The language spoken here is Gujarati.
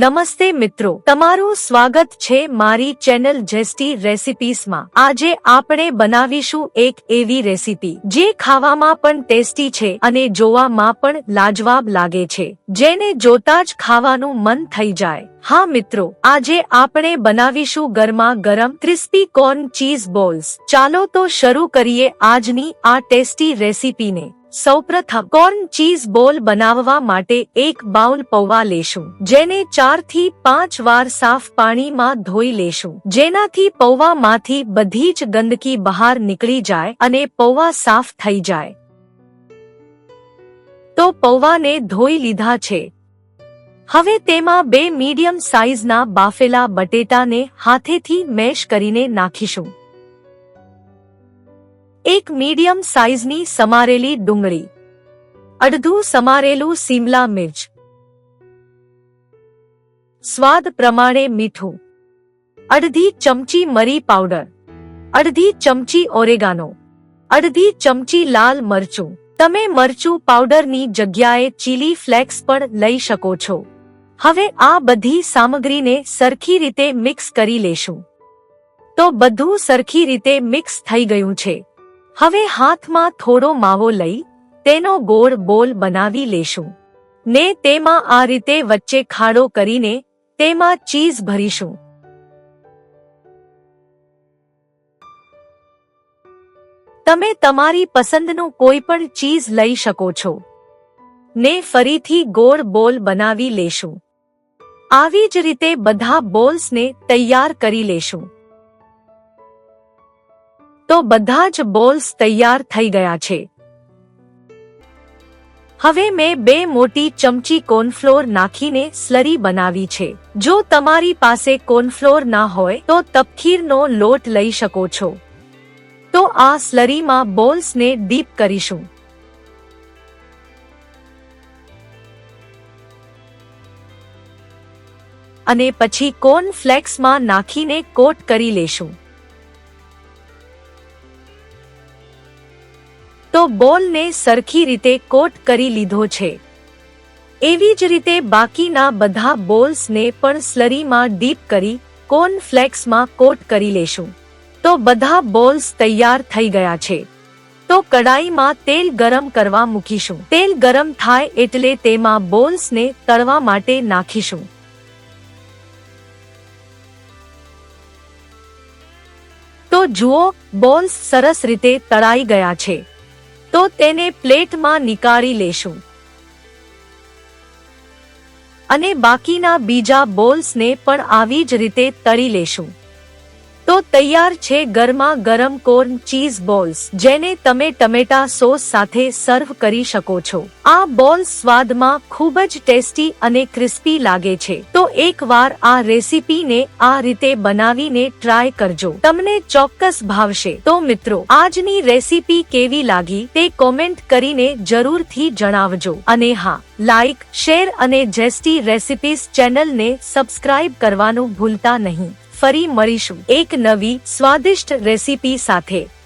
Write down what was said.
નમસ્તે મિત્રો. તમારું સ્વાગત છે મારી ચેનલ જેસ્ટી રેસિપીસમાં આજે આપણે બનાવીશું એક એવી રેસિપી, જે ખાવામાં પણ ટેસ્ટી છે અને જોવામાં પણ લાજવાબ લાગે છે. જેને જોતા જ ખાવાનું મન થઈ જાય. હા મિત્રો, આજે આપણે બનાવીશું ગરમા ગરમ ક્રિસ્પી કોર્ન ચીઝ બોલ્સ. ચાલો તો શરૂ કરીએ આજની આ ટેસ્ટી રેસિપીને. સૌપ્રથમ કોર્ન ચીઝ બોલ બનાવવા માટે એક બાઉલ પૌવા લેશું, જેને ચારથી પાંચ વાર સાફ પાણીમાં ધોઈ લેશું. જેનાથી પૌવામાંથી બધી જ ગંદકી બહાર નીકળી જાય અને પૌવા સાફ થઈ જાય. તો પૌવાને ધોઈ લીધા છે. હવે તેમાં બે મીડિયમ સાઇઝના બાફેલા બટેટાને હાથેથી મેશ કરીને નાખીશું. એક મીડિયમ સાઇઝની સમારેલી ડુંગળી. અડધું સમારેલું સિમલા મિર્ચ. સ્વાદ પ્રમાણે મીઠું. અડધી ચમચી મરી પાવડર. અડધી ચમચી ઓરેગાનો. અડધી ચમચી લાલ મરચું. તમે મરચું પાવડરની જગ્યાએ ચીલી ફ્લેક્સ પણ લઈ શકો છો. હવે આ બધી સામગ્રીને સરખી રીતે મિક્સ કરી લેશું. તો બધું સરખી રીતે મિક્સ થઈ ગયું છે. હવે હાથમાં થોડો માવો લઈ તેનો ગોળ બોલ બનાવી લેશું. ને તેમાં આ રીતે વચ્ચે ખાડો કરીને તેમાં ચીઝ ભરીશું. તમે તમારી પસંદનું કોઈ પણ ચીઝ લઈ શકો છો. ને ફરીથી ગોળ બોલ બનાવી લેશું. આવી જ રીતે બધા બોલ્સને તૈયાર કરી લેશું. તો બધા જ બોલ્સ તૈયાર થઈ ગયા છે. હવે મેં બે મોટી ચમચી કોર્નફ્લોર નાખીને સ્લરી બનાવી છે. જો તમારી પાસે કોર્નફ્લોર ના હોય તો તપખીરનો લોટ લઈ શકો છો. તો આ સ્લરીમાં બોલ્સને ડીપ કરીશું. અને પછી કોર્ન ફ્લેક્સમાં નાખીને કોટ કરી લેશું. તો બોલને સરખી રીતે કોટ કરી લીધો છે. એવી જ રીતે બાકીના બધા બોલ્સને પણ સ્લરીમાં ડીપ કરી કોર્ન ફ્લેક્સમાં કોટ કરી લેશું. તો બધા બોલ્સ તૈયાર થઈ ગયા છે. તો કડાઈમાં તેલ ગરમ કરવા મૂકીશું. તેલ ગરમ થાય એટલે તેમાં બોલ્સને તળવા માટે નાખીશું. તો જુઓ, બોલ્સ સરસ રીતે તળાઈ ગયા છે. તેને પ્લેટમાં નીકાળી લેશું. અને બાકીના બીજા બોલ્સને પણ આવી જ રીતે તળી લેશું. તૈયાર છે ગરમા ગરમ કોર્ન ચીઝ બોલ્સ, જેને તમે ટમેટા સોસ સાથે સર્વ કરી શકો છો. આ બોલ્સ સ્વાદમાં ખૂબ જ ટેસ્ટી અને ક્રિસ્પી લાગે છે. તો એકવાર આ રેસીપીને આ રીતે બનાવીને ટ્રાય કરજો. તમને ચોક્કસ ભાવશે. તો મિત્રો, આજની રેસીપી કેવી લાગી તે કોમેન્ટ કરીને જરૂરથી જણાવજો. અને હા, લાઈક, શેર અને જેસ્ટી રેસિપીસ ચેનલને સબસ્ક્રાઇબ કરવાનું ભૂલતા નહીં. ફરી મળીશું એક નવી સ્વાદિષ્ટ રેસીપી સાથે.